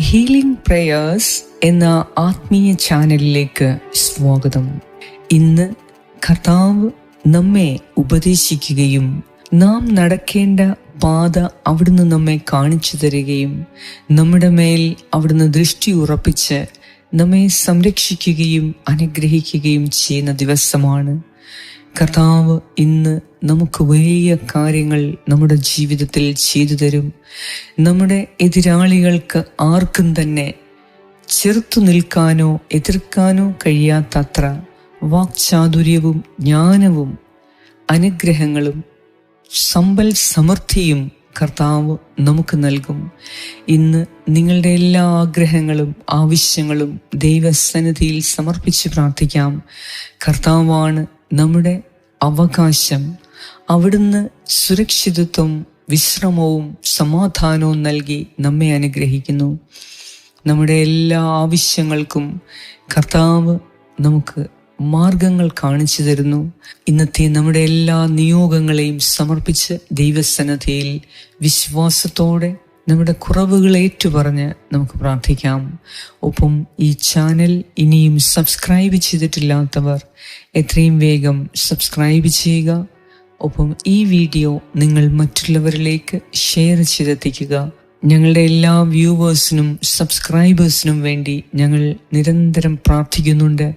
Healing prayers എന്ന ആത്മീയ ചാനലിലേക്ക് സ്വാഗതം. ഇന്ന് കർത്താവ് നമ്മെ ഉപദേശിക്കുകയും നാം നടക്കേണ്ട പാത അവിടുന്ന് നമ്മെ കാണിച്ചു തരികയും നമ്മുടെ മേൽ അവിടുന്ന് ദൃഷ്ടി ഉറപ്പിച്ച് നമ്മെ സംരക്ഷിക്കുകയും അനുഗ്രഹിക്കുകയും ചെയ്യുന്ന ദിവസമാണ്. കർത്താവ് ഇന്ന് നമുക്ക് വലിയ കാര്യങ്ങൾ നമ്മുടെ ജീവിതത്തിൽ ചെയ്തു തരും. നമ്മുടെ എതിരാളികൾക്ക് ആർക്കും തന്നെ ചെറുത്തു നിൽക്കാനോ എതിർക്കാനോ കഴിയാത്തത്ര വാക്ചാതുര്യവും ജ്ഞാനവും അനുഗ്രഹങ്ങളും സമ്പൽ സമൃദ്ധിയും കർത്താവ് നമുക്ക് നൽകും. ഇന്ന് നിങ്ങളുടെ എല്ലാ ആഗ്രഹങ്ങളും ആവശ്യങ്ങളും ദൈവസന്നിധിയിൽ സമർപ്പിച്ച് പ്രാർത്ഥിക്കാം. കർത്താവാണ് നമ്മുടെ അവകാശം. അവിടുന്ന് സുരക്ഷിതത്വം വിശ്രമവും സമാധാനവും നൽകി നമ്മെ അനുഗ്രഹിക്കുന്നു. നമ്മുടെ എല്ലാ ആവശ്യങ്ങൾക്കും കർത്താവ് നമുക്ക് മാർഗങ്ങൾ കാണിച്ചു തരുന്നു. ഇന്നത്തെ നമ്മുടെ എല്ലാ നിയോഗങ്ങളെയും സമർപ്പിച്ച് ദൈവസന്നദ്ധയിൽ വിശ്വാസത്തോടെ നമ്മുടെ കുറവുകൾ ഏറ്റുപറഞ്ഞ് നമുക്ക് പ്രാർത്ഥിക്കാം. ഒപ്പം ഈ ചാനൽ ഇനിയും സബ്സ്ക്രൈബ് ചെയ്തിട്ടില്ലാത്തവർ എത്രയും വേഗം സബ്സ്ക്രൈബ് ചെയ്യുക. ഒപ്പം ഈ വീഡിയോ നിങ്ങൾ മറ്റുള്ളവരിലേക്ക് ഷെയർ ചെയ്തെത്തിക്കുക. ഞങ്ങളുടെ എല്ലാ വ്യൂവേഴ്സിനും സബ്സ്ക്രൈബേഴ്സിനും വേണ്ടി ഞങ്ങൾ നിരന്തരം പ്രാർത്ഥിക്കുന്നുണ്ട്.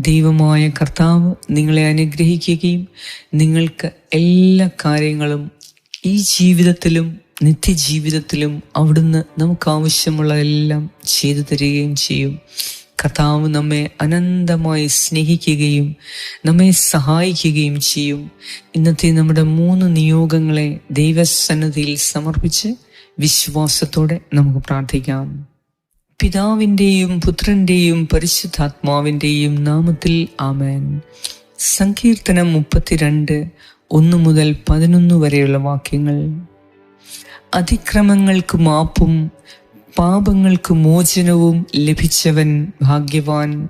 ദൈവമായ കർത്താവ് നിങ്ങളെ അനുഗ്രഹിക്കുകയും നിങ്ങൾക്ക് എല്ലാ കാര്യങ്ങളും ഈ ജീവിതത്തിലും നിത്യജീവിതത്തിലും അവിടുന്ന് നമുക്ക് ആവശ്യമുള്ള എല്ലാം ചെയ്തു തരികയും ചെയ്യും. കർത്താവ് നമ്മെ അനന്തമായി സ്നേഹിക്കുകയും നമ്മെ സഹായിക്കുകയും ചെയ്യും. ഇന്നത്തെ നമ്മുടെ മൂന്ന് നിയോഗങ്ങളെ ദൈവസന്നദ്ധിയിൽ സമർപ്പിച്ച് വിശ്വാസത്തോടെ നമുക്ക് പ്രാർത്ഥിക്കാം. പിതാവിന്റെയും പുത്രന്റെയും പരിശുദ്ധാത്മാവിന്റെയും നാമത്തിൽ ആമേൻ. സങ്കീർത്തനം മുപ്പത്തിരണ്ട് ഒന്ന് മുതൽ പതിനൊന്ന് വരെയുള്ള വാക്യങ്ങൾ. അതിക്രമങ്ങൾക്ക് മാപ്പും പാപങ്ങൾക്ക് മോചനവും ലഭിച്ചവൻ ഭാഗ്യവാൻ.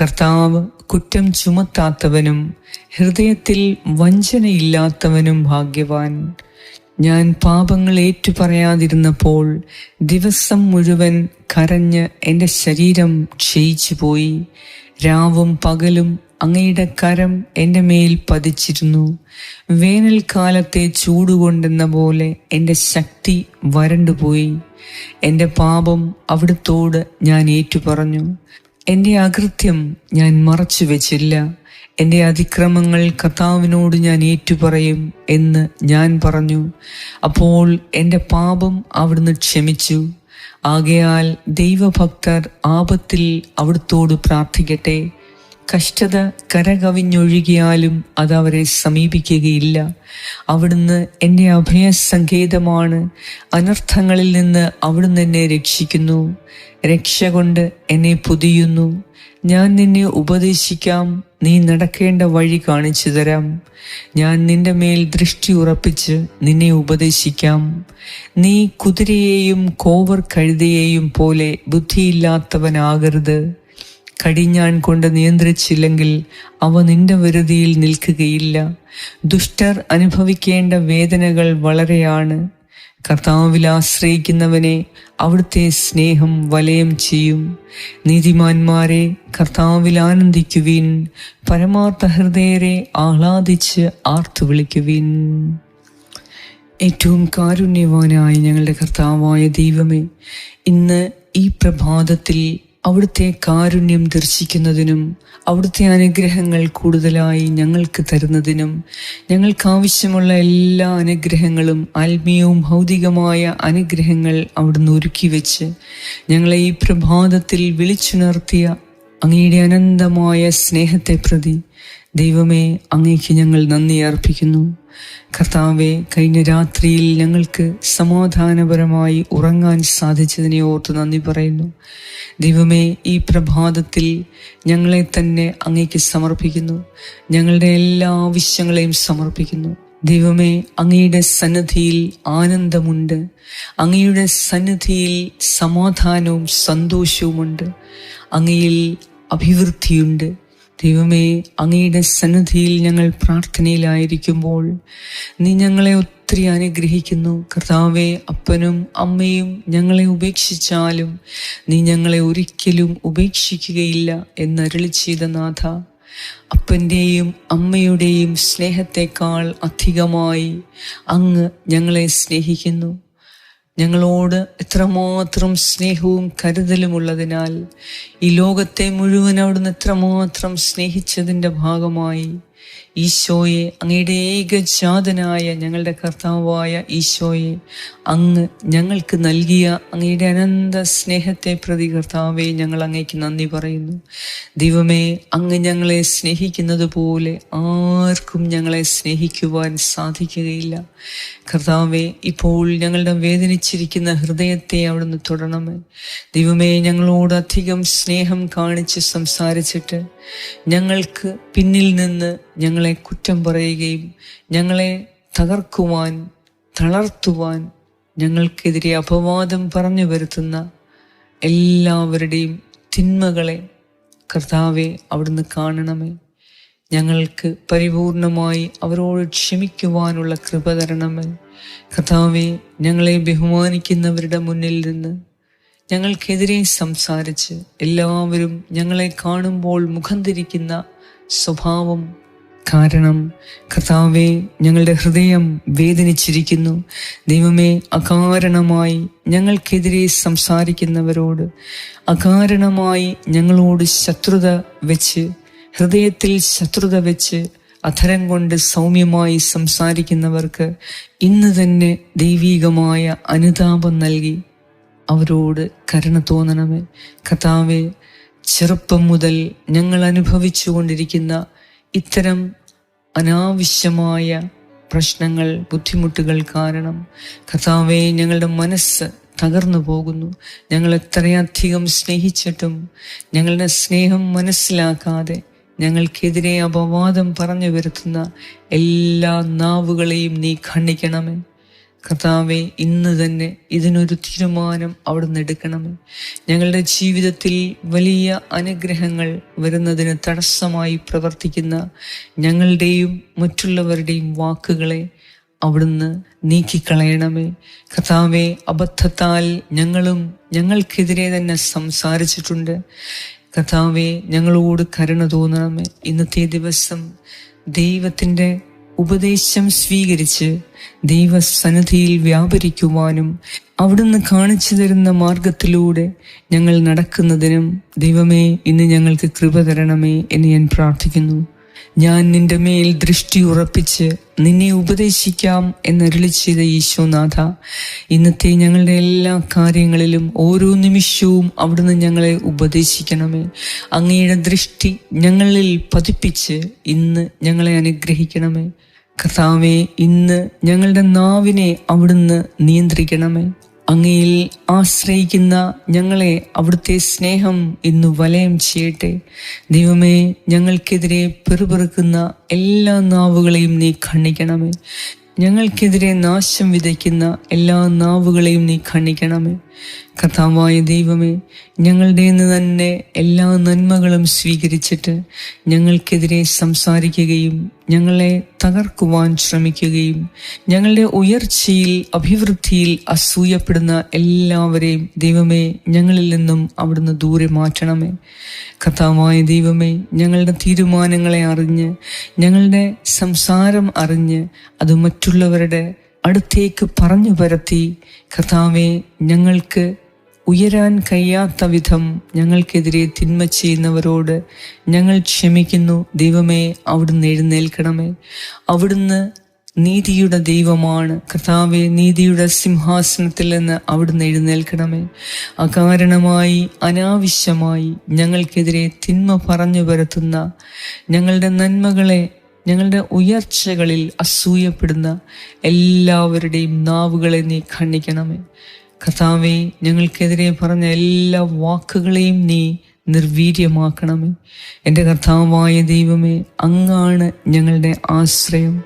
കർത്താവ് കുറ്റം ചുമത്താത്തവനും ഹൃദയത്തിൽ വഞ്ചനയില്ലാത്തവനും ഭാഗ്യവാൻ. ഞാൻ പാപങ്ങൾ ഏറ്റുപറയാതിരുന്നപ്പോൾ ദിവസം മുഴുവൻ കരഞ്ഞ് എന്റെ ശരീരം ക്ഷയിച്ചു പോയി രാവും പകലും അങ്ങയുടെ കരം എന്റെ മേൽ പതിച്ചിരുന്നു. വേനൽക്കാലത്തെ ചൂടുകൊണ്ടെന്ന പോലെ എന്റെ ശക്തി വരണ്ടുപോയി. എന്റെ പാപം അവിടുത്തോട് ഞാൻ ഏറ്റുപറഞ്ഞു. എന്റെ അകൃത്യം ഞാൻ മറച്ചു വെച്ചില്ല എന്റെ അതിക്രമങ്ങൾ കർത്താവിനോട് ഞാൻ ഏറ്റുപറയും എന്ന് ഞാൻ പറഞ്ഞു. അപ്പോൾ എന്റെ പാപം അവിടുന്ന് ക്ഷമിച്ചു. ആകയാൽ ദൈവഭക്തർ ആപത്തിൽ അവിടുത്തോട് പ്രാർത്ഥിക്കട്ടെ. കഷ്ടത കരകവിഞ്ഞൊഴുകിയാലും അത് അവരെ സമീപിക്കുകയില്ല. അവിടുന്ന് എന്റെ അഭയസങ്കേതമാണ്. അനർത്ഥങ്ങളിൽ നിന്ന് അവിടുന്ന് എന്നെ രക്ഷിക്കുന്നു. രക്ഷ കൊണ്ട് എന്നെ പുതിയുന്നു. ഞാൻ നിന്നെ ഉപദേശിക്കാം. നീ നടക്കേണ്ട വഴി കാണിച്ചു തരാം. ഞാൻ നിന്റെ മേൽ ദൃഷ്ടി ഉറപ്പിച്ച് നിന്നെ ഉപദേശിക്കാം. നീ കുതിരയെയും കോവർ കഴുതയെയും പോലെ ബുദ്ധിയില്ലാത്തവനാകരുത്. കടിഞ്ഞാൻ കൊണ്ട് നിയന്ത്രിച്ചില്ലെങ്കിൽ അവ നിന്റെ വരുതിയിൽ നിൽക്കുകയില്ല. ദുഷ്ടർ അനുഭവിക്കേണ്ട വേദനകൾ വളരെയാണ്. കർത്താവിൽ ആശ്രയിക്കുന്നവനെ അവിടുത്തെ സ്നേഹം വലയം ചെയ്യും. നീതിമാന്മാരെ കർത്താവിൽ ആനന്ദിക്കുവിൻ. പരമാർത്ഥ ഹൃദയരെ ആഹ്ലാദിച്ച് ആർത്തു വിളിക്കുവിൻ. ഏറ്റവും കാരുണ്യവാനായ ഞങ്ങളുടെ കർത്താവായ ദൈവമേ ഇന്ന് ഈ പ്രഭാതത്തിൽ അവിടുത്തെ കാരുണ്യം ദർശിക്കുന്നതിനും അവിടുത്തെ അനുഗ്രഹങ്ങൾ കൂടുതലായി ഞങ്ങൾക്ക് തരുന്നതിനും ഞങ്ങൾക്ക് ആവശ്യമുള്ള എല്ലാ അനുഗ്രഹങ്ങളും ആത്മീയവും ഭൗതികമായ അനുഗ്രഹങ്ങൾ അവിടുന്ന് ഒരുക്കി വെച്ച് ഞങ്ങളെ ഈ പ്രഭാതത്തിൽ വിളിച്ചുണർത്തിയ അങ്ങയുടെ അനന്തമായ സ്നേഹത്തെ പ്രതി ദൈവമേ അങ്ങേക്ക് ഞങ്ങൾ നന്ദി അർപ്പിക്കുന്നു. കർത്താവെ കഴിഞ്ഞ രാത്രിയിൽ ഞങ്ങൾക്ക് സമാധാനപരമായി ഉറങ്ങാൻ സാധിച്ചതിനെ ഓർത്ത് നന്ദി പറയുന്നു. ദൈവമേ ഈ പ്രഭാതത്തിൽ ഞങ്ങളെ തന്നെ അങ്ങേക്ക് സമർപ്പിക്കുന്നു. ഞങ്ങളുടെ എല്ലാ ആവശ്യങ്ങളെയും സമർപ്പിക്കുന്നു. ദൈവമേ അങ്ങയുടെ സന്നിധിയിൽ ആനന്ദമുണ്ട്. അങ്ങയുടെ സന്നിധിയിൽ സമാധാനവും സന്തോഷവുമുണ്ട്. അങ്ങയിൽ അഭിവൃദ്ധിയുണ്ട്. ദൈവമേ അങ്ങയുടെ സന്നിധിയിൽ ഞങ്ങൾ പ്രാർത്ഥനയിലായിരിക്കുമ്പോൾ നീ ഞങ്ങളെ ഒത്തിരി അനുഗ്രഹിക്കുന്നു. കർത്താവെ അപ്പനും അമ്മയും ഞങ്ങളെ ഉപേക്ഷിച്ചാലും നീ ഞങ്ങളെ ഒരിക്കലും ഉപേക്ഷിക്കുകയില്ല എന്നരുളി ചെയ്ത നാഥ. അപ്പന്റെയും അമ്മയുടെയും സ്നേഹത്തെക്കാൾ അധികമായി അങ്ങ് ഞങ്ങളെ സ്നേഹിക്കുന്നു. ഞങ്ങളോട് എത്രമാത്രം സ്നേഹവും കരുതലുമുള്ളതിനാൽ ഈ ലോകത്തെ മുഴുവൻ അവിടുന്ന് എത്രമാത്രം സ്നേഹിച്ചതിന്റെ ഭാഗമായി ഈശോയെ അങ്ങയുടെ ഏകജാതനായ ഞങ്ങളുടെ കർത്താവായ ഈശോയെ അങ്ങ് ഞങ്ങൾക്ക് നൽകിയ അങ്ങയുടെ അനന്ത സ്നേഹത്തെ പ്രതി കർത്താവെ ഞങ്ങൾ അങ്ങേക്ക് നന്ദി പറയുന്നു. ദൈവമേ അങ്ങ് ഞങ്ങളെ സ്നേഹിക്കുന്നത് പോലെ ആർക്കും ഞങ്ങളെ സ്നേഹിക്കുവാൻ സാധിക്കുകയില്ല. കർത്താവെ ഇപ്പോൾ ഞങ്ങളുടെ വേദനിച്ചിരിക്കുന്ന ഹൃദയത്തെ അവിടുന്ന് തുടണമേ. ദൈവമേ ഞങ്ങളോട് അധികം സ്നേഹം കാണിച്ച് സംസാരിച്ചിട്ട് ഞങ്ങൾക്ക് പിന്നിൽ നിന്ന് ഞങ്ങളെ കുറ്റം പറയുകയും ഞങ്ങളെ തകർക്കുവാൻ തളർത്തുവാൻ ഞങ്ങൾക്കെതിരെ അപവാദം പറഞ്ഞു വരുത്തുന്ന എല്ലാവരുടെയും തിന്മകളെ കർത്താവെ അവിടുന്ന് കാണണമേ. ഞങ്ങൾക്ക് പരിപൂർണമായി അവരോട് ക്ഷമിക്കുവാനുള്ള കൃപ തരണമേ. കർത്താവെ ഞങ്ങളെ ബഹുമാനിക്കുന്നവരുടെ മുന്നിൽ നിന്ന് ഞങ്ങൾക്കെതിരെ സംസാരിച്ച് എല്ലാവരും ഞങ്ങളെ കാണുമ്പോൾ മുഖം തിരിക്കുന്ന സ്വഭാവം കാരണം കർത്താവെ ഞങ്ങളുടെ ഹൃദയം വേദനിച്ചിരിക്കുന്നു. ദൈവമേ അകാരണമായി ഞങ്ങൾക്കെതിരെ സംസാരിക്കുന്നവരോട് അകാരണമായി ഞങ്ങളോട് ശത്രുത വെച്ച് ഹൃദയത്തിൽ ശത്രുത വെച്ച് അധരം കൊണ്ട് സൗമ്യമായി സംസാരിക്കുന്നവർക്ക് ഇന്ന് തന്നെ ദൈവീകമായ അനുതാപം നൽകി. അവരോട് കരുണ തോന്നണമേ. കഥാവെ ചെറുപ്പം മുതൽ ഞങ്ങൾ അനുഭവിച്ചു കൊണ്ടിരിക്കുന്ന ഇത്തരം അനാവശ്യമായ പ്രശ്നങ്ങൾ ബുദ്ധിമുട്ടുകൾ കാരണം കഥാവെ ഞങ്ങളുടെ മനസ്സ് തകർന്നു പോകുന്നു. ഞങ്ങൾ എത്രയധികം സ്നേഹിച്ചിട്ടും ഞങ്ങളുടെ സ്നേഹം മനസ്സിലാക്കാതെ ഞങ്ങൾക്കെതിരെ അപവാദം പറഞ്ഞു വരുത്തുന്ന എല്ലാ നാവുകളെയും നീ ഖണ്ഡിക്കണമേ. കർത്താവെ ഇന്ന് തന്നെ ഇതിനൊരു തീരുമാനം അവിടുന്ന് എടുക്കണമേ ഞങ്ങളുടെ ജീവിതത്തിൽ വലിയ അനുഗ്രഹങ്ങൾ വരുന്നതിന് തടസ്സമായി പ്രവർത്തിക്കുന്ന ഞങ്ങളുടെയും മറ്റുള്ളവരുടെയും വാക്കുകളെ അവിടുന്ന് നീക്കിക്കളയണമേ. കർത്താവെ അബദ്ധത്താൽ ഞങ്ങളും ഞങ്ങൾക്കെതിരെ തന്നെ സംസാരിച്ചിട്ടുണ്ട്. കർത്താവെ ഞങ്ങളോട് കരുണ തോന്നണമേ. ഇന്നത്തെ ദിവസം ദൈവത്തിന്റെ ഉപദേശം സ്വീകരിച്ച് ദൈവസന്നിധിയിൽ വ്യാപരിക്കുവാനും അവിടുന്ന് കാണിച്ചു തരുന്ന മാർഗത്തിലൂടെ ഞങ്ങൾ നടക്കുന്നതിനും ദൈവമേ ഇന്ന് ഞങ്ങൾക്ക് കൃപ തരണമേ എന്ന് ഞാൻ പ്രാർത്ഥിക്കുന്നു. ഞാൻ നിന്റെ മേൽ ദൃഷ്ടി ഉറപ്പിച്ച് നിന്നെ ഉപദേശിക്കാം എന്നരുളി ചെയ്ത ഈശോനാഥ ഇന്നത്തെ ഞങ്ങളുടെ എല്ലാ കാര്യങ്ങളിലും ഓരോ നിമിഷവും അവിടുന്ന് ഞങ്ങളെ ഉപദേശിക്കണമേ. അങ്ങയുടെ ദൃഷ്ടി ഞങ്ങളിൽ പതിപ്പിച്ച് ഇന്ന് ഞങ്ങളെ അനുഗ്രഹിക്കണമേ. കർത്താവെ ഇന്ന് ഞങ്ങളുടെ നാവിനെ അവിടുന്ന് നിയന്ത്രിക്കണമേ. അങ്ങയിൽ ആശ്രയിക്കുന്ന ഞങ്ങളെ അവിടുത്തെ സ്നേഹം ഇന്ന് വലയം ചെയ്യട്ടെ. ദൈവമേ ഞങ്ങൾക്കെതിരെ പെറുപെറുക്കുന്ന എല്ലാ നാവുകളെയും നീ ഖണ്ഡിക്കണമേ. ഞങ്ങൾക്കെതിരെ നാശം വിതയ്ക്കുന്ന എല്ലാ നാവുകളെയും നീ ഖണ്ഡിക്കണമേ. കഥാവായ ദൈവമേ ഞങ്ങളുടെ നിന്ന് തന്നെ എല്ലാ നന്മകളും സ്വീകരിച്ചിട്ട് ഞങ്ങൾക്കെതിരെ സംസാരിക്കുകയും ഞങ്ങളെ തകർക്കുവാൻ ശ്രമിക്കുകയും ഞങ്ങളുടെ ഉയർച്ചയിൽ അഭിവൃദ്ധിയിൽ അസൂയപ്പെടുന്ന എല്ലാവരെയും ദൈവമേ ഞങ്ങളിൽ നിന്നും അവിടുന്ന് ദൂരെ മാറ്റണമേ. കഥാവായ ദൈവമേ ഞങ്ങളുടെ തീരുമാനങ്ങളെ അറിഞ്ഞ് ഞങ്ങളുടെ സംസാരം അറിഞ്ഞ് അത് മറ്റുള്ളവരുടെ അടുത്തേക്ക് പറഞ്ഞു പരത്തി കഥാവെ ഞങ്ങൾക്ക് ഉയരാൻ കഴിയാത്ത വിധം ഞങ്ങൾക്കെതിരെ തിന്മ ചെയ്യുന്നവരോട് ഞങ്ങൾ ക്ഷമിക്കുന്നു. ദൈവമേ അവിടുന്ന് എഴുന്നേൽക്കണമേ. അവിടുന്ന് നീതിയുടെ ദൈവമാണ്. കർത്താവെ നീതിയുടെ സിംഹാസനത്തിൽ നിന്ന് അവിടുന്ന് എഴുന്നേൽക്കണമേ. അകാരണമായി അനാവശ്യമായി ഞങ്ങൾക്കെതിരെ തിന്മ പറഞ്ഞു വരുത്തുന്ന ഞങ്ങളുടെ നന്മകളെ ഞങ്ങളുടെ ഉയർച്ചകളിൽ അസൂയപ്പെടുന്ന എല്ലാവരുടെയും നാവുകളെ നീ ഖണ്ഡിക്കണമേ. കഥാവെ ഞങ്ങൾക്കെതിരെ പറഞ്ഞ എല്ലാ വാക്കുകളെയും നീ നിർവീര്യമാക്കണമേ. എന്റെ കർത്താവായ ദൈവമേ അങ്ങാണ് ഞങ്ങളുടെ ആശ്രയം.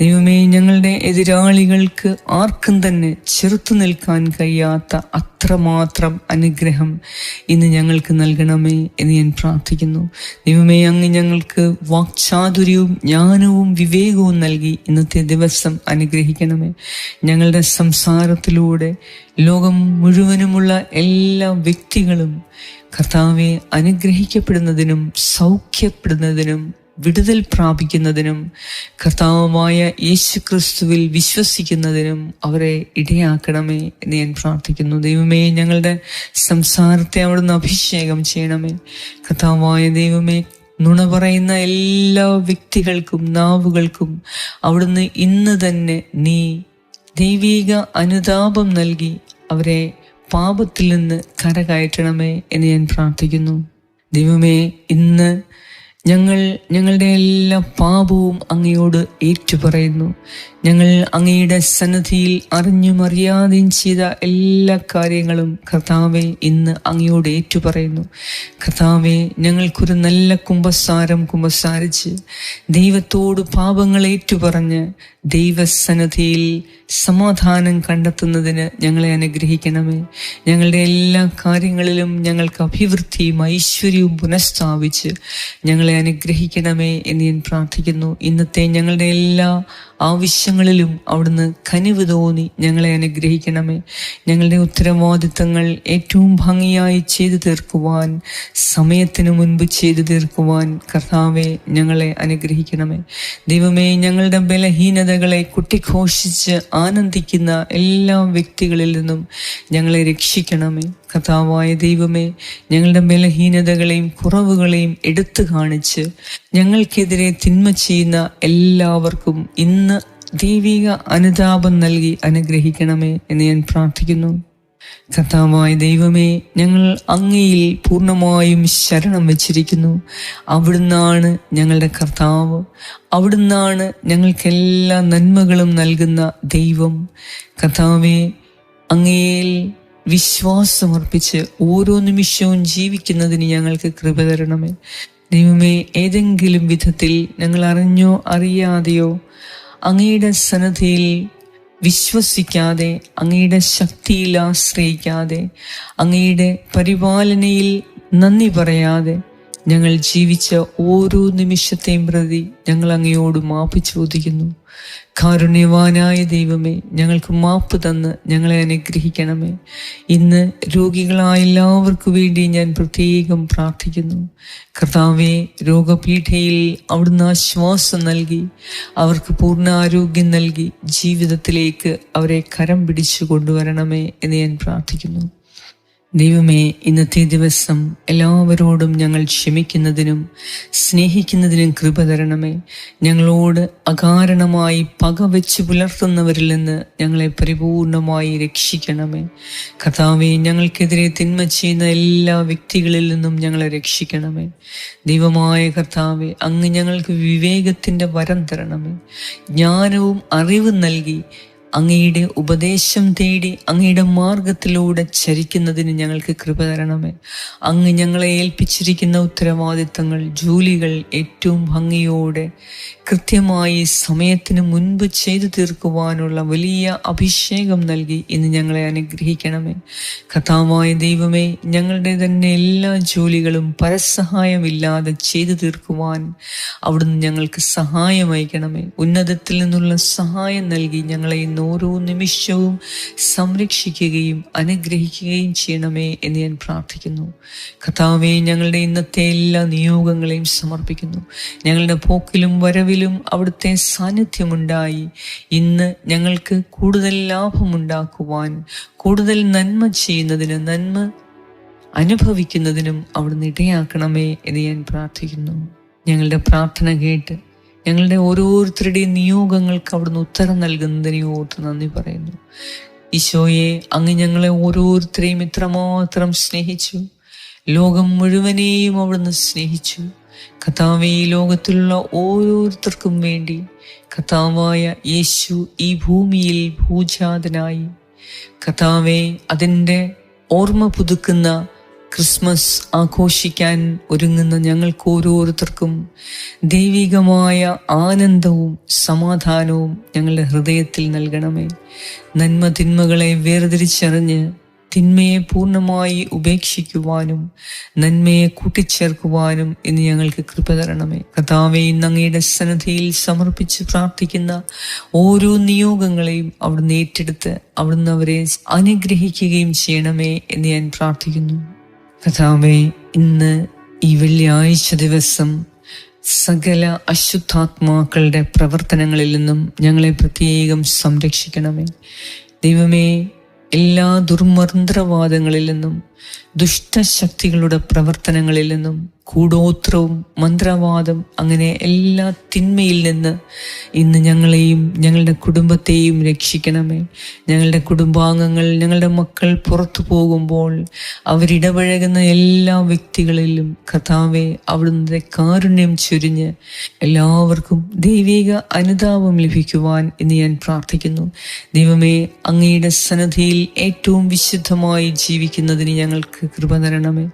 ദൈവമേ ഞങ്ങളുടെ എതിരാളികൾക്ക് ആർക്കും തന്നെ ചെറുത്തു നിൽക്കാൻ കഴിയാത്ത അത്രമാത്രം അനുഗ്രഹം ഇന്ന് ഞങ്ങൾക്ക് നൽകണമേ എന്ന് ഞാൻ പ്രാർത്ഥിക്കുന്നു. ദൈവമേ അങ്ങ് ഞങ്ങൾക്ക് വാക്ചാതുര്യവും ജ്ഞാനവും വിവേകവും നൽകി ഇന്നത്തെ ദിവസം അനുഗ്രഹിക്കണമേ. ഞങ്ങളുടെ സംസാരത്തിലൂടെ ലോകം മുഴുവനുമുള്ള എല്ലാ വ്യക്തികളും കർത്താവെ അനുഗ്രഹിക്കപ്പെടുന്നതിനും സൗഖ്യപ്പെടുന്നതിനും വിടുതൽ പ്രാപിക്കുന്നതിനും കർത്താവുമായ യേശു ക്രിസ്തുവിൽ വിശ്വസിക്കുന്നതിനും അവരെ ഇടയാക്കണമേ എന്ന് ഞാൻ പ്രാർത്ഥിക്കുന്നു. ദൈവമേ ഞങ്ങളുടെ സംസാരത്തെ അവിടുന്ന് അഭിഷേകം ചെയ്യണമേ. കർത്താവായ ദൈവമേ നുണ പറയുന്ന എല്ലാ വ്യക്തികൾക്കും നാവുകൾക്കും അവിടുന്ന് ഇന്ന് തന്നെ നീ ദൈവീക അനുതാപം നൽകി അവരെ പാപത്തിൽ നിന്ന് കരകയറ്റണമേ എന്ന് ഞാൻ പ്രാർത്ഥിക്കുന്നു. ദൈവമേ ഇന്ന് ഞങ്ങൾ ഞങ്ങളുടെ എല്ലാ പാപവും അങ്ങയോട് ഏറ്റുപറയുന്നു. ഞങ്ങൾ അങ്ങയുടെ സന്നദ്ധിയിൽ അറിഞ്ഞും അറിയാതെയും ചെയ്ത എല്ലാ കാര്യങ്ങളും കർത്താവെ ഇന്ന് അങ്ങയോട് ഏറ്റുപറയുന്നു. കർത്താവെ ഞങ്ങൾക്കൊരു നല്ല കുംഭസാരം കുംഭസാരിച്ച് ദൈവത്തോട് പാപങ്ങൾ ഏറ്റുപറഞ്ഞ് ദൈവസന്നദ്ധിയിൽ സമാധാനം കണ്ടെത്തുന്നതിന് ഞങ്ങളെ അനുഗ്രഹിക്കണമേ. ഞങ്ങളുടെ എല്ലാ കാര്യങ്ങളിലും ഞങ്ങൾക്ക് അഭിവൃദ്ധിയും ഐശ്വര്യവും പുനഃസ്ഥാപിച്ച് ഞങ്ങളെ അനുഗ്രഹിക്കണമേ എന്ന് ഞാൻ പ്രാർത്ഥിക്കുന്നു. ഇന്നത്തെ ഞങ്ങളുടെ എല്ലാ ആവശ്യങ്ങളിലും അവിടുന്ന് കനിവ് തോന്നി. ഞങ്ങളെ അനുഗ്രഹിക്കണമേ. ഞങ്ങളുടെ ഉത്തരവാദിത്തങ്ങൾ ഏറ്റവും ഭംഗിയായി ചെയ്തു തീർക്കുവാൻ സമയത്തിന് മുൻപ് ചെയ്തു തീർക്കുവാൻ കർത്താവെ ഞങ്ങളെ അനുഗ്രഹിക്കണമേ. ദൈവമേ ഞങ്ങളുടെ ബലഹീനതകളെ കുട്ടിഘോഷിച്ച് ആനന്ദിക്കുന്ന എല്ലാ വ്യക്തികളിൽ നിന്നും ഞങ്ങളെ രക്ഷിക്കണമേ. കഥാവായ ദൈവമേ ഞങ്ങളുടെ ബലഹീനതകളെയും കുറവുകളെയും എടുത്തു കാണിച്ച് ഞങ്ങൾക്കെതിരെ തിന്മ ചെയ്യുന്ന എല്ലാവർക്കും ഇന്ന് ദൈവിക അനുതാപം നൽകി അനുഗ്രഹിക്കണമേ എന്ന് ഞാൻ പ്രാർത്ഥിക്കുന്നു. കർത്താവായ ദൈവമേ ഞങ്ങൾ അങ്ങയിൽ പൂർണമായും ശരണം വച്ചിരിക്കുന്നു. അവിടുന്നാണ് ഞങ്ങളുടെ കർത്താവ്. അവിടുന്നാണ് ഞങ്ങൾക്കെല്ലാ നന്മകളും നൽകുന്ന ദൈവം. കർത്താവെ അങ്ങയിൽ വിശ്വാസമർപ്പിച്ച് ഓരോ നിമിഷവും ജീവിക്കുന്നതിന് ഞങ്ങൾക്ക് കൃപ തരണമേ. ദൈവമേ ഏതെങ്കിലും വിധത്തിൽ ഞങ്ങൾ അറിഞ്ഞോ അറിയാതെയോ അങ്ങയുടെ സന്നദ്ധിയിൽ വിശ്വസിക്കാതെ അങ്ങയുടെ ശക്തിയിൽ ആശ്രയിക്കാതെ അങ്ങയുടെ പരിപാലനയിൽ നന്ദി പറയാതെ ഞങ്ങൾ ജീവിച്ച ഓരോ നിമിഷത്തെയും പ്രതി ഞങ്ങൾ അങ്ങയോട് മാപ്പ് ചോദിക്കുന്നു. കാരുണ്യവാനായ ദൈവമേ ഞങ്ങൾക്ക് മാപ്പ് തന്ന് ഞങ്ങളെ അനുഗ്രഹിക്കണമേ. ഇന്ന് രോഗികളായ എല്ലാവർക്കും വേണ്ടി ഞാൻ പ്രത്യേകം പ്രാർത്ഥിക്കുന്നു. കർത്താവെ രോഗപീഠയിൽ അവിടുന്ന് ആശ്വാസം നൽകി അവർക്ക് പൂർണ ആരോഗ്യം നൽകി ജീവിതത്തിലേക്ക് അവരെ കരം പിടിച്ചു കൊണ്ടുവരണമേ എന്ന് ഞാൻ പ്രാർത്ഥിക്കുന്നു. ദൈവമേ ഇന്നത്തെ ദിവസം എല്ലാവരോടും ഞങ്ങൾ ക്ഷമിക്കുന്നതിനും സ്നേഹിക്കുന്നതിനും കൃപ തരണമേ. ഞങ്ങളോട് അകാരണമായി പക വെച്ച് പുലർത്തുന്നവരിൽ നിന്ന് ഞങ്ങളെ പരിപൂർണമായി രക്ഷിക്കണമേ. കഥാവെ ഞങ്ങൾക്കെതിരെ തിന്മ ചെയ്യുന്ന എല്ലാ വ്യക്തികളിൽ നിന്നും ഞങ്ങളെ രക്ഷിക്കണമേ. ദൈവമായ കർത്താവെ അങ്ങ് ഞങ്ങൾക്ക് വിവേകത്തിന്റെ വരം തരണമേ. ജ്ഞാനവും അറിവും നൽകി അങ്ങയുടെ ഉപദേശം തേടി അങ്ങയുടെ മാർഗത്തിലൂടെ ചരിക്കുന്നതിന് ഞങ്ങൾക്ക് കൃപ തരണമേ. അങ്ങ് ഞങ്ങളെ ഏൽപ്പിച്ചിരിക്കുന്ന ഉത്തരവാദിത്തങ്ങൾ ജോലികൾ ഏറ്റവും ഭംഗിയോടെ കൃത്യമായി സമയത്തിന് മുൻപ് ചെയ്തു തീർക്കുവാനുള്ള വലിയ അഭിഷേകം നൽകി ഇന്ന് ഞങ്ങളെ അനുഗ്രഹിക്കണമേ. കഥാവായ ദൈവമേ ഞങ്ങളുടെ തന്നെ എല്ലാ ജോലികളും പരസഹായമില്ലാതെ ചെയ്തു തീർക്കുവാൻ അവിടുന്ന് ഞങ്ങൾക്ക് സഹായം അയക്കണമേ. ഉന്നതത്തിൽ നിന്നുള്ള സഹായം നൽകി ഞങ്ങളെ ഇന്ന് ഓരോ നിമിഷവും സംരക്ഷിക്കുകയും അനുഗ്രഹിക്കുകയും ചെയ്യണമേ എന്ന് ഞാൻ പ്രാർത്ഥിക്കുന്നു. കഥാവെ ഞങ്ങളുടെ ഇന്നത്തെ എല്ലാ നിയോഗങ്ങളെയും സമർപ്പിക്കുന്നു. ഞങ്ങളുടെ പോക്കിലും വരവിലും അവിടുത്തെ സാന്നിധ്യമുണ്ടായി. ഇന്ന് ഞങ്ങൾക്ക് കൂടുതൽ ലാഭമുണ്ടാക്കുവാൻ കൂടുതൽ നന്മ ചെയ്യുന്നതിന് നന്മ അനുഭവിക്കുന്നതിനും അവിടുന്ന് ഇടയാക്കണമേ എന്ന് ഞാൻ പ്രാർത്ഥിക്കുന്നു. ഞങ്ങളുടെ പ്രാർത്ഥന കേട്ട് ഞങ്ങളുടെ ഓരോരുത്തരുടെയും നിയോഗങ്ങൾക്ക് അവിടുന്ന് ഉത്തരം നൽകുന്നതിനെ നന്ദി പറയുന്നു. ഈശോയെ അങ്ങ് ഞങ്ങളെ ഓരോരുത്തരെയും ഇത്രമാത്രം സ്നേഹിച്ചു. ലോകം മുഴുവനെയും അവിടുന്ന് സ്നേഹിച്ചു. കഥാവെ ഈ ലോകത്തിലുള്ള ഓരോരുത്തർക്കും വേണ്ടി കഥാവായ യേശു ഈ ഭൂമിയിൽ ഭൂജാതനായി. കഥാവെ അതിന്റെ ഓർമ്മ പുതുക്കുന്ന ക്രിസ്മസ് ആഘോഷിക്കാൻ ഒരുങ്ങുന്ന ഞങ്ങൾക്ക് ഓരോരുത്തർക്കും ദൈവികമായ ആനന്ദവും സമാധാനവും ഞങ്ങളുടെ ഹൃദയത്തിൽ നൽകണമേ. നന്മ തിന്മകളെ വേർതിരിച്ചറിഞ്ഞ് തിന്മയെ പൂർണമായി ഉപേക്ഷിക്കുവാനും നന്മയെ കൂട്ടിച്ചേർക്കുവാനും ഇന്ന് ഞങ്ങൾക്ക് കൃപ തരണമേ. കഥാവെ ഇന്ന് അങ്ങയുടെ സന്നദ്ധയിൽ സമർപ്പിച്ച് പ്രാർത്ഥിക്കുന്ന ഓരോ നിയോഗങ്ങളെയും അവിടുന്ന് ഏറ്റെടുത്ത് അവിടുന്ന് അവരെ അനുഗ്രഹിക്കുകയും ചെയ്യണമേ എന്ന് ഞാൻ പ്രാർത്ഥിക്കുന്നു. കഥാവെ ഇന്ന് ഈ വെള്ളിയാഴ്ച ദിവസം സകല അശുദ്ധാത്മാക്കളുടെ പ്രവർത്തനങ്ങളിൽ നിന്നും ഞങ്ങളെ പ്രത്യേകം സംരക്ഷിക്കണമേ. ദൈവമേ എല്ലാ ദുർമന്ത്രവാദങ്ങളിൽ നിന്നും ദുഷ്ടശക്തികളുടെ പ്രവർത്തനങ്ങളിൽ നിന്നും കൂടോത്രവും മന്ത്രവാദം അങ്ങനെ എല്ലാ തിന്മയിൽ നിന്ന് ഇന്ന് ഞങ്ങളെയും ഞങ്ങളുടെ കുടുംബത്തെയും രക്ഷിക്കണമേ. ഞങ്ങളുടെ കുടുംബാംഗങ്ങൾ ഞങ്ങളുടെ മക്കൾ പുറത്തു പോകുമ്പോൾ അവരിടപഴകുന്ന എല്ലാ വ്യക്തികളിലും കഥാവെ അവിടുന്ന് കാരുണ്യം ചൊരിഞ്ഞ് എല്ലാവർക്കും ദൈവിക അനുതാപം ലഭിക്കുവാൻ എന്ന് ഞാൻ പ്രാർത്ഥിക്കുന്നു. ദൈവമേ അങ്ങയുടെ സന്നദ്ധിയിൽ ഏറ്റവും വിശുദ്ധമായി ജീവിക്കുന്നതിന് ഞങ്ങൾക്ക് കൃപ തരണമേ.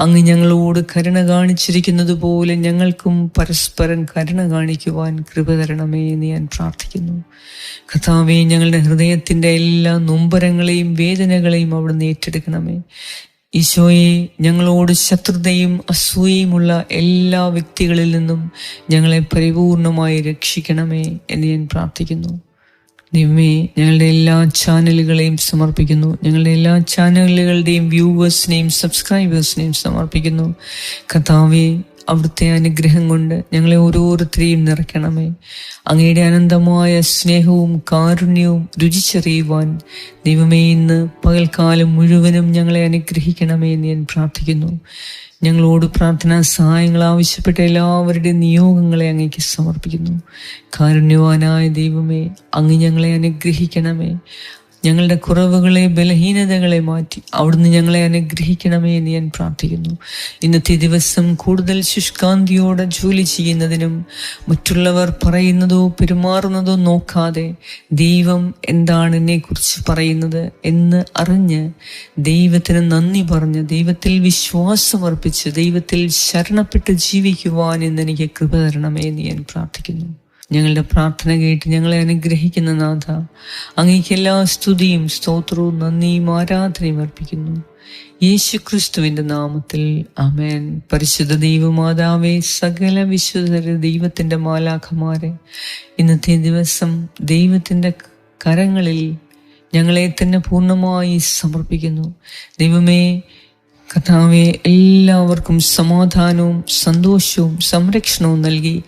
അങ്ങ് ഞങ്ങളോട് കരുണ കാണിച്ചിരിക്കുന്നത് പോലെ ഞങ്ങൾക്കും പരസ്പരം കരുണ കാണിക്കുവാൻ കൃപ തരണമേ എന്ന് ഞാൻ പ്രാർത്ഥിക്കുന്നു. കഥാവെ ഞങ്ങളുടെ ഹൃദയത്തിന്റെ എല്ലാ നൊമ്പരങ്ങളെയും വേദനകളെയും അവിടുന്ന് ഏറ്റെടുക്കണമേ. ഈശോയെ ഞങ്ങളോട് ശത്രുതയും അസൂയയുമുള്ള എല്ലാ വ്യക്തികളിൽ നിന്നും ഞങ്ങളെ പരിപൂർണമായി രക്ഷിക്കണമേ എന്ന് ഞാൻ പ്രാർത്ഥിക്കുന്നു. ദൈവമേ ഞങ്ങളുടെ എല്ലാ ചാനലുകളെയും സമർപ്പിക്കുന്നു. ഞങ്ങളുടെ എല്ലാ ചാനലുകളുടെയും വ്യൂവേഴ്സിനെയും സബ്സ്ക്രൈബേഴ്സിനെയും സമർപ്പിക്കുന്നു. കഥാവെ അവിടുത്തെ അനുഗ്രഹം കൊണ്ട് ഞങ്ങളെ ഓരോരുത്തരെയും നിറയ്ക്കണമേ. അങ്ങയുടെ അനന്തമായ സ്നേഹവും കാരുണ്യവും രുചിച്ചറിയുവാൻ ദൈവമേ ഇന്ന് പകൽക്കാലം മുഴുവനും ഞങ്ങളെ അനുഗ്രഹിക്കണമേ എന്ന് ഞാൻ പ്രാർത്ഥിക്കുന്നു. ഞങ്ങളോട് പ്രാർത്ഥനാ സഹായങ്ങൾ ആവശ്യപ്പെട്ട എല്ലാവരുടെയും നിയോഗങ്ങളെ അങ്ങേക്ക് സമർപ്പിക്കുന്നു. കാരുണ്യവാനായ ദൈവമേ അങ്ങ് ഞങ്ങളെ അനുഗ്രഹിക്കണമേ. ഞങ്ങളുടെ കുറവുകളെ ബലഹീനതകളെ മാറ്റി അവിടുന്ന് ഞങ്ങളെ അനുഗ്രഹിക്കണമേ എന്ന് ഞാൻ പ്രാർത്ഥിക്കുന്നു. ഇന്നത്തെ ദിവസം കൂടുതൽ ശുഷ്കാന്തിയോടെ ജോലി ചെയ്യുന്നതിനും മറ്റുള്ളവർ പറയുന്നതോ പെരുമാറുന്നതോ നോക്കാതെ ദൈവം എന്താണ് എന്നെക്കുറിച്ച് പറയുന്നത് എന്ന് അറിഞ്ഞ് ദൈവത്തിന് നന്ദി പറഞ്ഞ് ദൈവത്തിൽ വിശ്വാസമർപ്പിച്ച് ദൈവത്തിൽ ശരണപ്പെട്ട് ജീവിക്കുവാൻ ഇന്ന് എനിക്ക് കൃപ തരണമേ എന്ന് ഞാൻ പ്രാർത്ഥിക്കുന്നു. ഞങ്ങളുടെ പ്രാർത്ഥന കേട്ട് ഞങ്ങളെ അനുഗ്രഹിക്കുന്ന നാഥ അങ്ങേക്ക് എല്ലാ സ്തുതിയും സ്തോത്രവും നന്ദിയും ആരാധനയും അർപ്പിക്കുന്നു. യേശു ക്രിസ്തുവിന്റെ നാമത്തിൽ അമേൻ പരിശുദ്ധ ദൈവമാതാവേ സകല വിശുദ്ധര ദൈവത്തിന്റെ മാലാഖമാരെ ഇന്നത്തെ ദിവസം ദൈവത്തിന്റെ കരങ്ങളിൽ ഞങ്ങളെ തന്നെ പൂർണമായി സമർപ്പിക്കുന്നു. ദൈവമേ കഥാവെ എല്ലാവർക്കും സമാധാനവും സന്തോഷവും സംരക്ഷണവും നൽകി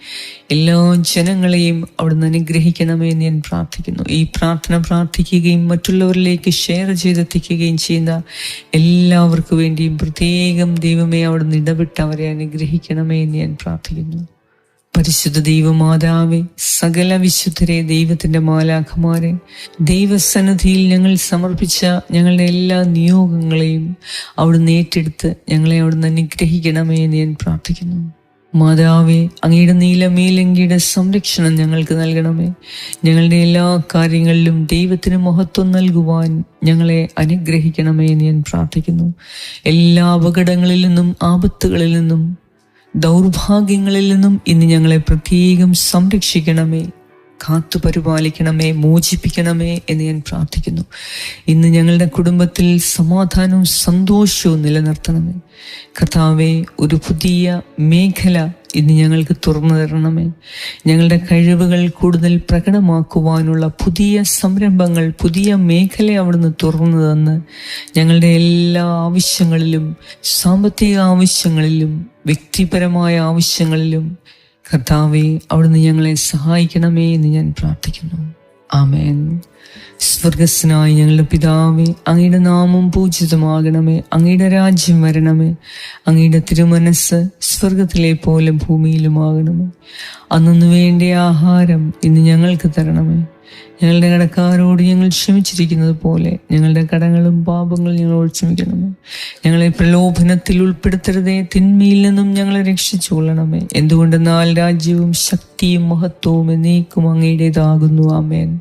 എല്ലാ ജനങ്ങളെയും അവിടുന്ന് അനുഗ്രഹിക്കണമേ എന്ന് ഞാൻ പ്രാർത്ഥിക്കുന്നു. ഈ പ്രാർത്ഥന പ്രാർത്ഥിക്കുകയും മറ്റുള്ളവരിലേക്ക് ഷെയർ ചെയ്തെത്തിക്കുകയും ചെയ്യുന്ന എല്ലാവർക്കും വേണ്ടിയും പ്രത്യേകം ദൈവമേ അവിടുന്ന് ഇടപെട്ട് അവരെ അനുഗ്രഹിക്കണമേ എന്ന് ഞാൻ പ്രാർത്ഥിക്കുന്നു. പരിശുദ്ധ ദൈവമാതാവെ സകല വിശുദ്ധരെ ദൈവത്തിന്റെ മാലാഖമാരെ ദൈവസന്നിധിയിൽ ഞങ്ങൾ സമർപ്പിച്ച ഞങ്ങളുടെ എല്ലാ നിയോഗങ്ങളെയും അവിടുന്ന് ഏറ്റെടുത്ത് ഞങ്ങളെ അവിടുന്ന് അനുഗ്രഹിക്കണമേ എന്ന് ഞാൻ പ്രാർത്ഥിക്കുന്നു. മാതാവേ അങ്ങയുടെ നീലമേലങ്കിയുടെ സംരക്ഷണം ഞങ്ങൾക്ക് നൽകണമേ. ഞങ്ങളുടെ എല്ലാ കാര്യങ്ങളിലും ദൈവത്തിന് മഹത്വം നൽകുവാൻ ഞങ്ങളെ അനുഗ്രഹിക്കണമേ എന്ന് ഞാൻ പ്രാർത്ഥിക്കുന്നു. എല്ലാ അപകടങ്ങളിൽ നിന്നും ആപത്തുകളിൽ നിന്നും ദൗർഭാഗ്യങ്ങളിൽ നിന്നും ഇന്ന് ഞങ്ങളെ പ്രത്യേകം സംരക്ഷിക്കണമേ. കാത്തു പരിപാലിക്കണമേ മോചിപ്പിക്കണമേ എന്ന് ഞാൻ പ്രാർത്ഥിക്കുന്നു. ഇന്ന് ഞങ്ങളുടെ കുടുംബത്തിൽ സമാധാനവും സന്തോഷവും നിലനിർത്തണമേ. കർത്താവെ ഒരു പുതിയ മേഖല ഇന്ന് ഞങ്ങൾക്ക് തുറന്നു തരണമേ. ഞങ്ങളുടെ കഴിവുകൾ കൂടുതൽ പ്രകടമാക്കുവാനുള്ള പുതിയ സംരംഭങ്ങൾ പുതിയ മേഖല അവിടുന്ന് തുറന്നു തന്ന് ഞങ്ങളുടെ എല്ലാ ആവശ്യങ്ങളിലും സാമ്പത്തിക ആവശ്യങ്ങളിലും വ്യക്തിപരമായ ആവശ്യങ്ങളിലും കർത്താവെ അവിടുന്ന് ഞങ്ങളെ സഹായിക്കണമേ എന്ന് ഞാൻ പ്രാർത്ഥിക്കുന്നു. ആമേൻ. സ്വർഗസ്നായി ഞങ്ങളുടെ പിതാവേ അങ്ങയുടെ നാമം പൂജിതമാകണമേ അങ്ങയുടെ രാജ്യം വരണമേ അങ്ങയുടെ തിരുമനസ് സ്വർഗത്തിലെ പോലെ ഭൂമിയിലുമാകണമേ. അന്നു വേണ്ട ആഹാരം ഇന്ന് ഞങ്ങൾക്ക് തരണമേ. ഞങ്ങളുടെ കടക്കാരോട് ഞങ്ങൾ ക്ഷമിച്ചിരിക്കുന്നത് പോലെ ഞങ്ങളുടെ കടങ്ങളും പാപങ്ങളും ഞങ്ങളോട് ക്ഷമിക്കണമേ. ഞങ്ങളെ പ്രലോഭനത്തിൽ ഉൾപ്പെടുത്തരുതേ. തിന്മയിൽ നിന്നും ഞങ്ങളെ രക്ഷിച്ചുകൊള്ളണമേ. എന്തുകൊണ്ടെന്നാൽ രാജ്യവും ശക്തിയും മഹത്വവും എന്നേക്കും അങ്ങയുടേതാകുന്നു. ആമേൻ.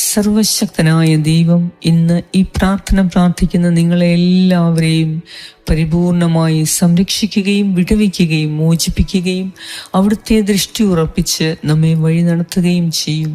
സർവശക്തനായ ദൈവം ഇന്ന് ഈ പ്രാർത്ഥന പ്രാർത്ഥിക്കുന്ന നിങ്ങളെ എല്ലാവരെയും പരിപൂർണമായി സംരക്ഷിക്കുകയും വിടുവിക്കുകയും മോചിപ്പിക്കുകയും അവിടുത്തെ ദൃഷ്ടി ഉറപ്പിച്ച് നമ്മെ വഴി നടത്തുകയും ചെയ്യും.